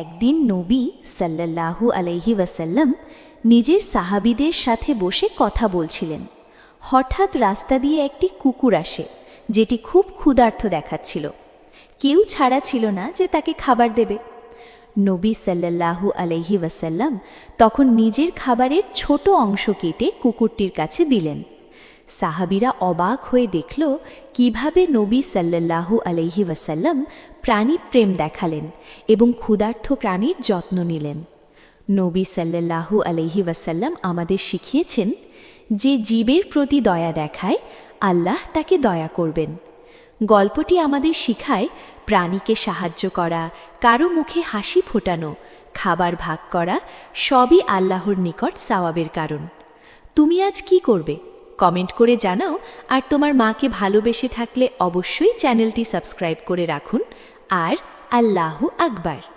একদিন নবী সাল্লাল্লাহু আলাইহি ওয়াসাল্লাম নিজের সাহাবিদের সাথে বসে কথা বলছিলেন। হঠাৎ রাস্তা দিয়ে একটি কুকুর আসে, যেটি খুব ক্ষুধার্ত দেখাচ্ছিল। কেউ ছাড়া ছিল না যে তাকে খাবার দেবে। নবী সাল্লাল্লাহু আলাইহি ওয়াসাল্লাম তখন নিজের খাবারের ছোট অংশ কেটে কুকুরটির কাছে দিলেন। সাহাবিরা অবাক হয়ে দেখল কীভাবে নবী সাল্লাল্লাহু আলাইহি ওয়াসাল্লাম প্রাণী প্রেম দেখালেন এবং ক্ষুধার্থ প্রাণীর যত্ন নিলেন। নবী সাল্লাল্লাহু আলাইহি ওয়াসাল্লাম আমাদের শিখিয়েছেন যে জীবের প্রতি দয়া দেখায়, আল্লাহ তাকে দয়া করবেন। গল্পটি আমাদের শিখায় প্রাণীকে সাহায্য করা, কারও মুখে হাসি ফোটানো, খাবার ভাগ করা, সবই আল্লাহর নিকট সাওয়াবের কারণ। তুমি আজ কি করবে? কমেন্ট করে জানাও, আর তোমার মাকে ভালোবেসে থাকলে অবশ্যই চ্যানেলটি সাবস্ক্রাইব করে রাখুন। আর আল্লাহ আকবার।